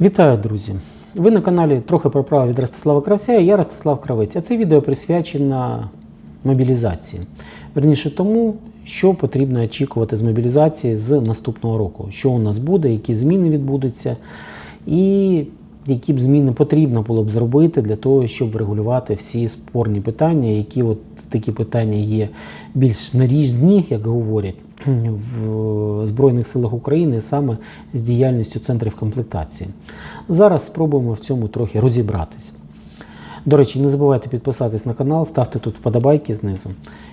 Вітаю, друзі! Ви на каналі трохи про право від Ростислава Кравця, я Ростислав Кравець. А це відео присвячено мобілізації. Верніше тому, що потрібно очікувати з мобілізації з наступного року, що у нас буде, які зміни відбудуться, і які б зміни потрібно було б зробити для того, щоб врегулювати всі спорні питання, які от такі питання є більш наріжні, як говорять, в Збройних силах України саме з діяльністю центрів комплектації. Зараз спробуємо в цьому трохи розібратись. До речі, не забувайте підписатись на канал, ставте тут вподобайки знизу.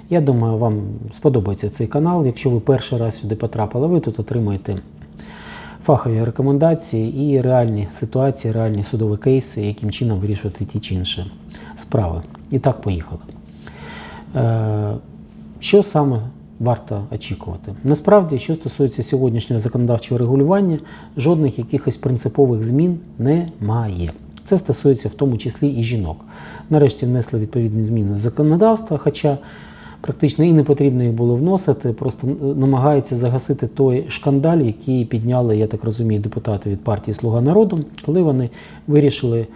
Я думаю, вам сподобається цей канал. Якщо ви перший раз сюди потрапили, ви тут отримаєте фахові рекомендації і реальні ситуації, реальні судові кейси, яким чином вирішувати ті чи інші справи. І так, поїхали. Е, Що саме варто очікувати? Насправді, що стосується сьогоднішнього законодавчого регулювання, жодних якихось принципових змін немає. Це стосується в тому числі і жінок. Нарешті внесли відповідні зміни в законодавство, хоча практично і не потрібно їх було вносити, просто намагаються загасити той шкандаль, який підняли, я так розумію, депутати від партії Слуга народу, коли вони вирішили,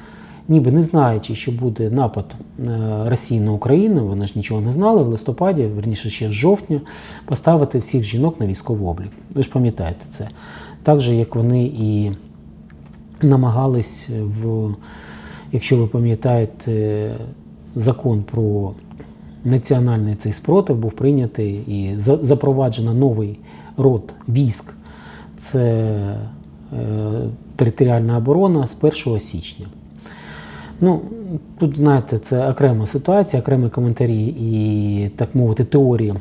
ніби не знаючи, що буде напад е, Росії на Україну, вони ж нічого не знали, в листопаді, верніше ще з жовтня, поставити всіх жінок на військовий облік. Ви ж пам'ятаєте це. Так же, як вони і намагались в, якщо ви пам'ятаєте, закон про національний цей спротив був прийнятий і запроваджено новий род військ. Це е, територіальна оборона з 1 січня. Ну, тут, знаєте, це окрема ситуація, окремі коментарі і, так мовити, теорії.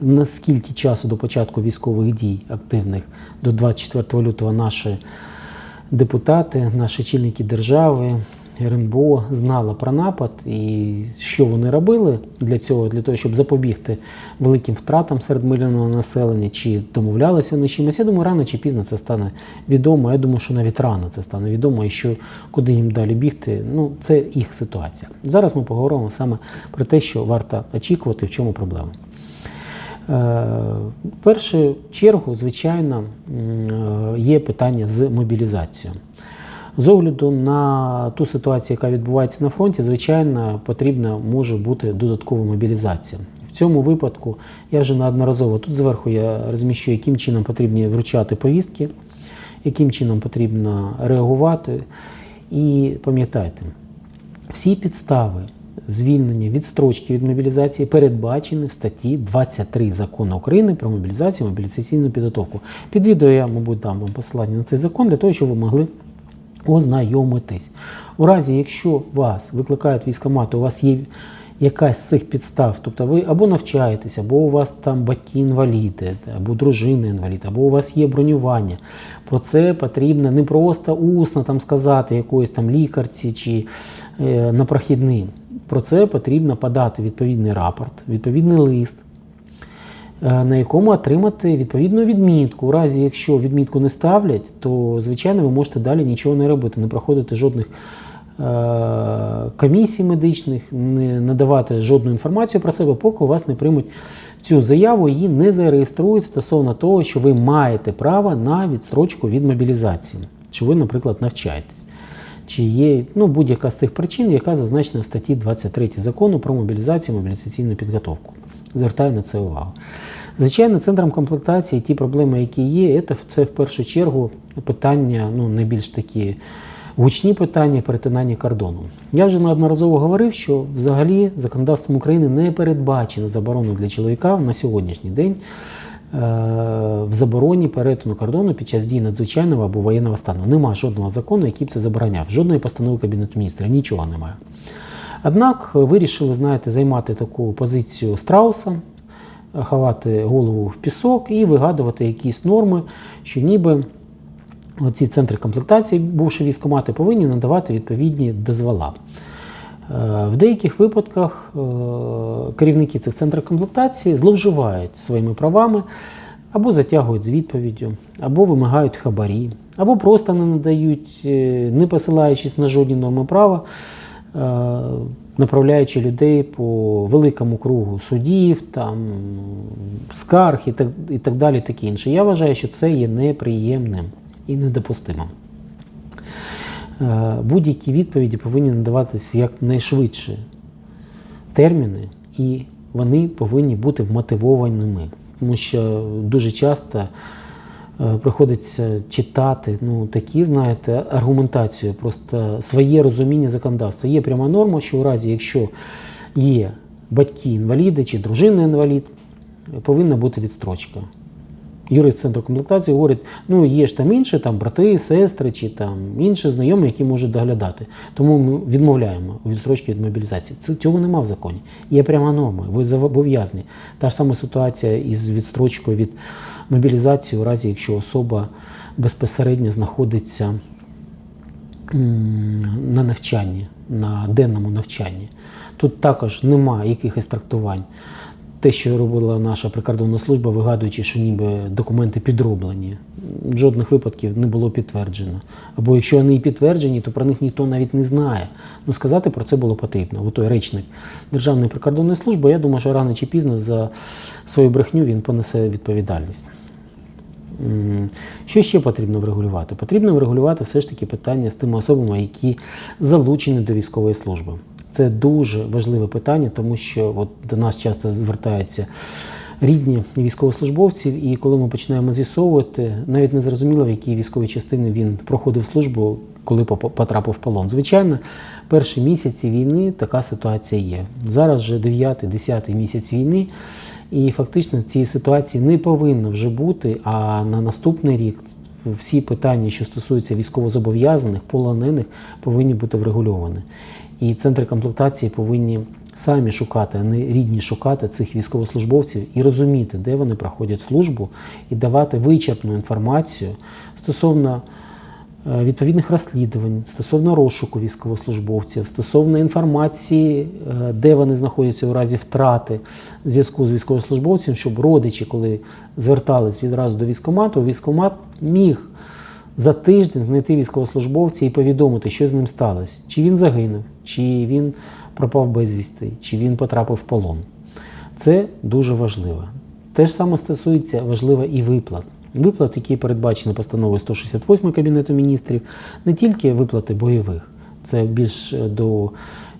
Наскільки часу до початку військових дій активних до 24 лютого наші депутати, наші чільники держави, РНБО знали про напад і що вони робили для цього, для того, щоб запобігти великим втратам серед мирного населення, чи домовлялися вони чимось. Я думаю, рано чи пізно це стане відомо. Я думаю, що навіть рано це стане відомо, і що куди їм далі бігти. Ну, це їх ситуація. Зараз ми поговоримо саме про те, що варто очікувати, в чому проблема. Е, В першу чергу, звичайно, е, є питання з мобілізацією. З огляду на ту ситуацію, яка відбувається на фронті, звичайно, потрібна може бути додаткова мобілізація. В цьому випадку я вже неодноразово тут зверху я розміщу, яким чином потрібно вручати повістки, яким чином потрібно реагувати. І пам'ятайте, всі підстави звільнення відстрочки від мобілізації передбачені в статті 23 закону України про мобілізацію мобілізаційну підготовку. Під відео я, мабуть, дам вам посилання на цей закон для того, щоб ви могли ознайомитись. У разі, якщо вас викликають військомати, у вас є якась з цих підстав, тобто ви або навчаєтесь, або у вас там батьки інваліди, або дружина інвалід, або у вас є бронювання. Про це потрібно не просто усно там сказати якоїсь там лікарці чи е, на прохідний. Про це потрібно подати відповідний рапорт, відповідний лист. Е, На якому отримати відповідну відмітку. У разі, якщо відмітку не ставлять, то звичайно ви можете далі нічого не робити, не проходити жодних е, комісій медичних, не надавати жодну інформацію про себе, поки у вас не приймуть цю заяву, її не зареєструють стосовно того, що ви маєте право на відстрочку від мобілізації, що ви, наприклад, навчаєтесь. Чи є ну, будь-яка з цих причин, яка зазначена в статті 23 закону про мобілізацію і мобілізаційну підготовку. Звертаю на це увагу. Звичайно, центром комплектації ті проблеми, які є, це, в першу чергу питання, ну, найбільш такі гучні питання перетинання кордону. Я вже неодноразово говорив, що взагалі законодавством України не передбачено заборону для чоловіка на сьогоднішній день е, в забороні перетину кордону під час дії надзвичайного або воєнного стану. Нема жодного закону, який б це забороняв, жодної постанови Кабінету міністрів, нічого немає. Однак вирішили, знаєте, займати таку позицію страуса, ховати голову в пісок і вигадувати якісь норми, що ніби оці центри комплектації, бувши військомати, повинні надавати відповідні дозвола. Е, В деяких випадках е, керівники цих центрів комплектації зловживають своїми правами або затягують з відповіддю, або вимагають хабарі, або просто не надають, е, не посилаючись на жодні норми права, е, направляючи людей по великому кругу судів, там, скарг і так, і так далі, таке інше. Я вважаю, що це є неприємним і недопустимим. Е, Будь-які відповіді повинні надаватися якнайшвидше терміни, і вони повинні бути вмотивованими. Тому що дуже часто е, приходиться читати ну, такі, знаєте, аргументацію, просто своє розуміння законодавства. Є пряма норма, що у разі, якщо є батьки-інваліди чи дружина-інвалід, повинна бути відстрочка. Юрист центру комплектації говорить, ну є ж там інші, там брати, сестри чи там інші знайомі, які можуть доглядати. Тому ми відмовляємо у відстрочці від мобілізації. Цього нема в законі. Є пряма норма. Ви зобов'язані. Та ж сама ситуація із відстрочкою від мобілізації, у разі якщо особа безпосередньо знаходиться на навчанні, на денному навчанні. Тут також немає якихось трактувань. Те, що робила наша прикордонна служба, вигадуючи, що ніби документи підроблені, жодних випадків не було підтверджено. Або якщо вони і підтверджені, то про них ніхто навіть не знає. Ну сказати про це було потрібно. О той речник Державної прикордонної служби, я думаю, що рано чи пізно за свою брехню він понесе відповідальність. Що ще потрібно врегулювати? Потрібно врегулювати все ж таки питання з тими особами, які залучені до військової служби. Це дуже важливе питання, тому що от до нас часто звертаються рідні військовослужбовців, і коли ми починаємо з'ясовувати, навіть не зрозуміло, в якій військовій частині він проходив службу, коли потрапив в полон. Звичайно, перші місяці війни така ситуація є. Зараз вже 9-10 місяць війни. І фактично цієї ситуації не повинно вже бути. А на наступний рік всі питання, що стосуються військовозобов'язаних, полонених, повинні бути врегульовані. І центри комплектації повинні самі шукати, а не рідні шукати цих військовослужбовців і розуміти, де вони проходять службу, і давати вичерпну інформацію стосовно е, відповідних розслідувань стосовно розшуку військовослужбовців, стосовно інформації, е, де вони знаходяться у разі втрати зв'язку з військовослужбовцем, щоб родичі, коли звертались відразу до військкомату, військкомат міг за тиждень знайти військовослужбовця і повідомити, що з ним сталося, чи він загинув, чи він пропав безвісти, чи він потрапив в полон. Це дуже важливо. Те ж саме стосується важливо і виплат. Виплат, які передбачені постановою 168 Кабінету міністрів, не тільки виплати бойових, це більш е, до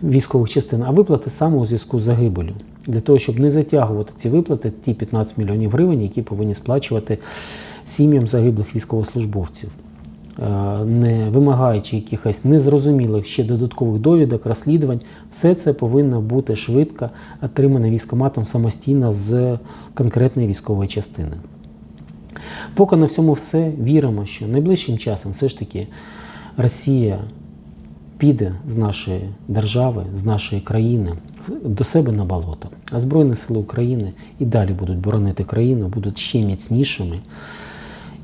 військових частин, а виплати саме у зв'язку з загибелю. Для того, щоб не затягувати ці виплати, ті 15 мільйонів гривень, які повинні сплачувати сім'ям загиблих військовослужбовців. Е, Не вимагаючи якихось незрозумілих ще додаткових довідок, розслідувань, все це повинно бути швидко отримане військоматом самостійно з конкретної військової частини. Поки на всьому все віримо, що найближчим часом все ж таки Росія піде з нашої держави, з нашої країни до себе на болото. А Збройні сили України і далі будуть боронити країну, будуть ще міцнішими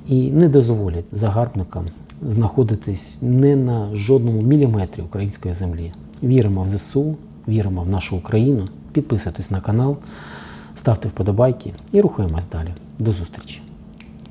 і не дозволять загарбникам знаходитись не на жодному міліметрі української землі. Віримо в ЗСУ, віримо в нашу Україну. Підписуйтесь на канал, ставте вподобайки і рухаємось далі. До зустрічі!